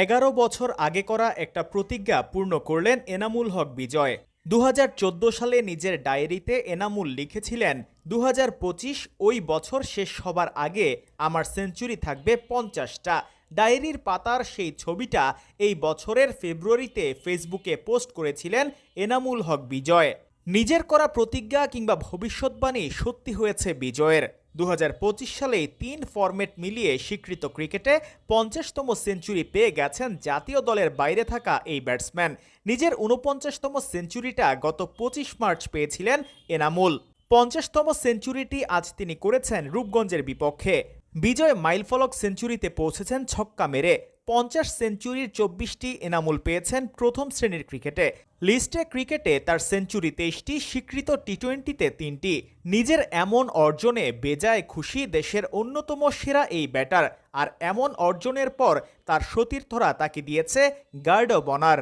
এগারো বছর আগে করা একটা প্রতিজ্ঞা পূর্ণ করলেন এনামুল হক বিজয়। দু হাজার চোদ্দ সালে নিজের ডায়েরিতে এনামুল লিখেছিলেন দু হাজার পঁচিশ ওই বছর শেষ হবার আগে আমার সেঞ্চুরি থাকবে পঞ্চাশটা। ডায়েরির পাতার সেই ছবিটা এই বছরের ফেব্রুয়ারিতে ফেসবুকে পোস্ট করেছিলেন এনামুল হক বিজয়। নিজের করা প্রতিজ্ঞা কিংবা ভবিষ্যৎবাণী সত্যি হয়েছে বিজয়ের। দু সালে তিন ফরম্যাট মিলিয়ে স্বীকৃত ক্রিকেটে পঞ্চাশতম সেঞ্চুরি পেয়ে গেছেন জাতীয় দলের বাইরে থাকা এই ব্যাটসম্যান। নিজের উনপঞ্চাশতম সেঞ্চুরিটা গত পঁচিশ মার্চ পেয়েছিলেন এনামুল। পঞ্চাশতম সেঞ্চুরিটি আজ তিনি করেছেন রূপগঞ্জের বিপক্ষে। বিজয় মাইলফলক সেঞ্চুরিতে পৌঁছেছেন ছক্কা মেরে। পঞ্চাশ সেঞ্চুরির চব্বিশটি এনামুল পেয়েছেন প্রথম শ্রেণির ক্রিকেটে। লিস্টে ক্রিকেটে তার সেঞ্চুরি তেইশটি, স্বীকৃত টি টোয়েন্টিতে তিনটি। নিজের এমন অর্জনে বেজায় খুশি দেশের অন্যতম সেরা এই ব্যাটার। আর এমন অর্জনের পর তার সতীর্থরা তাকে দিয়েছে গার্ড অব অনার।